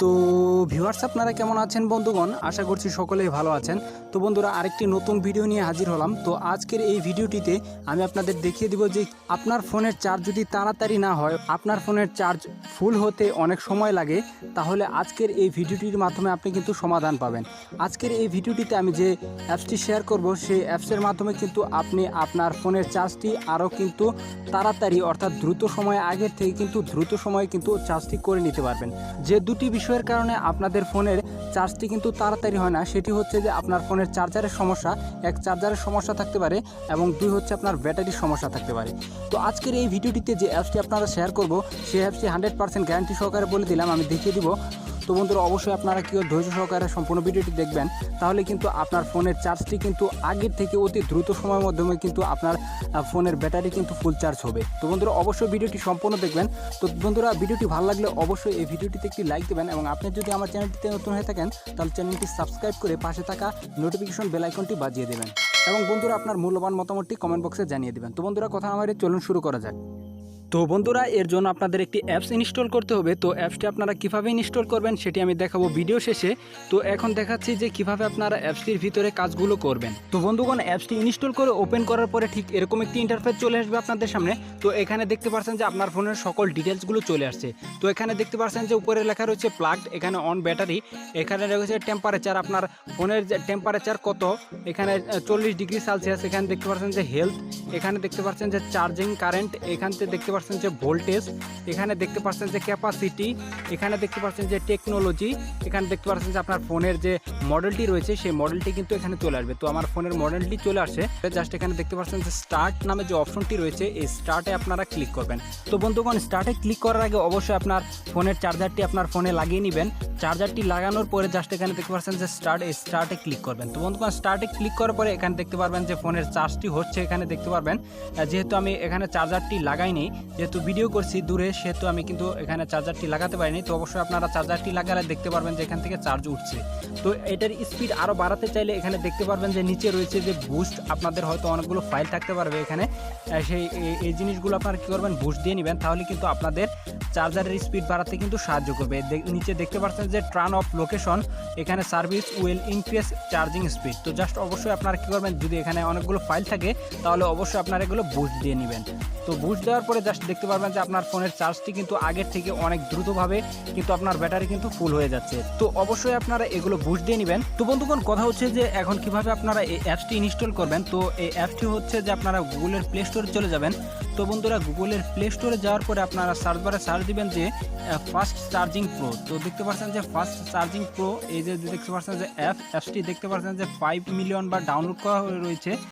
তো ভিউয়ার্স আপনারা কেমন আছেন বন্ধুগণ? আশা করছি সকলেই ভালো আছেন। তো বন্ধুরা, আরেকটি নতুন ভিডিও নিয়ে হাজির হলাম। তো আজকের এই ভিডিওটিতে আমি আপনাদের দেখিয়ে দিব যে আপনার ফোনের চার্জ যদি তাড়াতাড়ি না হয়, আপনার ফোনের চার্জ ফুল হতে অনেক সময় লাগে, তাহলে আজকের এই ভিডিওটির মাধ্যমে আপনি কিন্তু সমাধান পাবেন। আজকের এই ভিডিওটিতে আমি যে অ্যাপসটি শেয়ার করব, সেই অ্যাপসের মাধ্যমে কিন্তু আপনি আপনার ফোনের চার্জটি আরও কিন্তু তাড়াতাড়ি, অর্থাৎ দ্রুত সময় আগের থেকে কিন্তু দ্রুত সময়ে কিন্তু চার্জটি করে নিতে পারবেন। যে দুটি বিষয়ের কারণে আপনাদের ফোনের চার্জটি কিন্তু তাড়াতাড়ি হয় না। সেটি হচ্ছে যে আপনার ফোনের চার্জারের সমস্যা, এক চার্জারের সমস্যা থাকতে পারে এবং দুই হচ্ছে আপনার ব্যাটারির সমস্যা থাকতে পারে। তো আজকের এই ভিডিওটিতে যে অ্যাপসটি আপনারা শেয়ার করব, সেই অ্যাপসটি হান্ড্রেড পার্সেন্ট গ্যারান্টি সহকারে বলে দিলাম, আমি দেখিয়ে দিব। তো বন্ধুরা, অবশ্যই আপনারা কেউ ধৈর্য সহকারে সম্পূর্ণ ভিডিওটি দেখবেন। তাহলে কিন্তু আপনার ফোনের চার্জটি কিন্তু আগের থেকে অতি দ্রুত সময়ের মাধ্যমে কিন্তু আপনার ফোনের ব্যাটারি কিন্তু ফুল চার্জ হবে। তো বন্ধুরা, অবশ্যই ভিডিওটি সম্পূর্ণ দেখবেন। তো বন্ধুরা, ভিডিওটি ভালো লাগলে অবশ্যই এই ভিডিওটিতে একটি লাইক দেবেন এবং আপনি যদি আমার চ্যানেলটিতে নতুন হয়ে থাকেন, তাহলে চ্যানেলটি সাবস্ক্রাইব করে পাশে থাকা নোটিফিকেশন বেল আইকনটি বাজিয়ে দেবেন। এবং বন্ধুরা, আপনার মূল্যবান মতামতটি কমেন্ট বক্সে জানিয়ে দেবেন। তো বন্ধুরা, কথা আমার চলুন শুরু করা যাক। তো বন্ধুরা, এর জন্য আপনাদের একটি অ্যাপস ইনস্টল করতে হবে। তো অ্যাপসটি আপনারা কীভাবে ইনস্টল করবেন সেটি আমি দেখাবো ভিডিও শেষে। তো এখন দেখাচ্ছি যে কীভাবে আপনারা অ্যাপসটির ভিতরে কাজগুলো করবেন। তো বন্ধুগণ অ্যাপসটি ইনস্টল করে ওপেন করার পরে ঠিক এরকম একটি ইন্টারফেস চলে আসবে আপনাদের সামনে। তো এখানে দেখতে পাচ্ছেন যে আপনার ফোনের সকল ডিটেলসগুলো চলে আসছে। তো এখানে দেখতে পাচ্ছেন যে উপরে লেখা রয়েছে প্লাগড এখানে অন ব্যাটারি এখানে রয়েছে টেম্পারেচার আপনার ফোনের যে টেম্পারেচার কত, এখানে চল্লিশ ডিগ্রি সেলসিয়াস এখানে দেখতে পাচ্ছেন যে হেলথ এখানে দেখতে পাচ্ছেন যে চার্জিং কারেন্ট এখান থেকে দেখতে পাচ্ছেন যে ভোল্টেজ, এখানে দেখতে পাচ্ছেন যে ক্যাপাসিটি এখানে দেখতে পাচ্ছেন যে টেকনোলজি এখানে দেখতে পাচ্ছেন যে আপনার ফোনের যে মডেলটি রয়েছে, সেই মডেলটি কিন্তু এখানে চলে আসবে। তো আমার ফোনের মডেলটি চলে আসে। জাস্ট এখানে দেখতে পাচ্ছেন যে স্টার্ট নামে যে অপশনটি রয়েছে, এই স্টার্টে আপনারা ক্লিক করবেন। তো বন্ধুগণ স্টার্টে ক্লিক করার আগে অবশ্যই আপনার ফোনের চার্জারটি আপনার ফোনে লাগিয়ে নেবেন। চার্জারটি লাগানোর পরে জাস্ট এখানে দেখতে পাচ্ছেন যে স্টার্ট এই স্টার্টে ক্লিক করবেন। তো বন্ধুগণ স্টার্টে ক্লিক করার পরে এখানে দেখতে পারবেন যে ফোনের চার্জটি হচ্ছে এখানে দেখতে পারবেন। যেহেতু আমি এখানে চার্জারটি লাগাইনি যেহেতু ভিডিও করছি দূরে, সেহেতু আমি কিন্তু এখানে চার্জারটি লাগাতে পারিনি। তো অবশ্যই আপনারা চার্জারটি লাগালে দেখতে পারবেন যে এখান থেকে চার্জ উঠছে। তো এটার স্পিড আরও বাড়াতে চাইলে এখানে দেখতে পারবেন যে নিচে রয়েছে যে বুস্ট আপনাদের হয়তো অনেকগুলো ফাইল থাকতে পারবে এখানে। সেই, এই- জিনিসগুলো আপনারা কী করবেন বুস্ট দিয়ে নেবেন। তাহলে কিন্তু আপনাদের চার্জারের স্পিড বাড়াতে কিন্তু সাহায্য করবে। নিচে দেখতে পাচ্ছেন যে ট্রান অফ লোকেশন এখানে service will increase charging speed তো জাস্ট অবশ্যই আপনারা কী করবেন, যদি এখানে অনেকগুলো ফাইল থাকে, তাহলে অবশ্যই আপনারা এগুলো বুস্ট দিয়ে নেবেন। তো বুস্ট দেওয়ার পরে জাস্ট দেখতে পারবেন যে আপনার ফোনের চার্জটি কিন্তু আগের থেকে অনেক দ্রুতভাবে কিন্তু আপনার ব্যাটারি কিন্তু ফুল হয়ে যাচ্ছে। তো অবশ্যই আপনারা এগুলো বুস্ট দিয়ে নেবেন। তো বন্ধুগণ, কথা হচ্ছে যে এখন কীভাবে আপনারা এই অ্যাপসটি ইনস্টল করবেন? তো এই অ্যাপটি হচ্ছে যে আপনারা গুগলের প্লে স্টোরে চলে যাবেন। তো বন্ধুরা গুগলের প্লে স্টোরে যাওয়ার পরে আপনারা সার্চ বারে সার্চ দিবেন যে ফাস্ট চার্জিং প্রো তো দেখতে পাচ্ছেন যে ফাস্ট চার্জিং প্রো এই যে দেখতে পাচ্ছেন যে অ্যাপ অ্যাপসটি দেখতে পাচ্ছেন যে ফাইভ মিলিয়ন বা ডাউনলোড করা রয়েছে।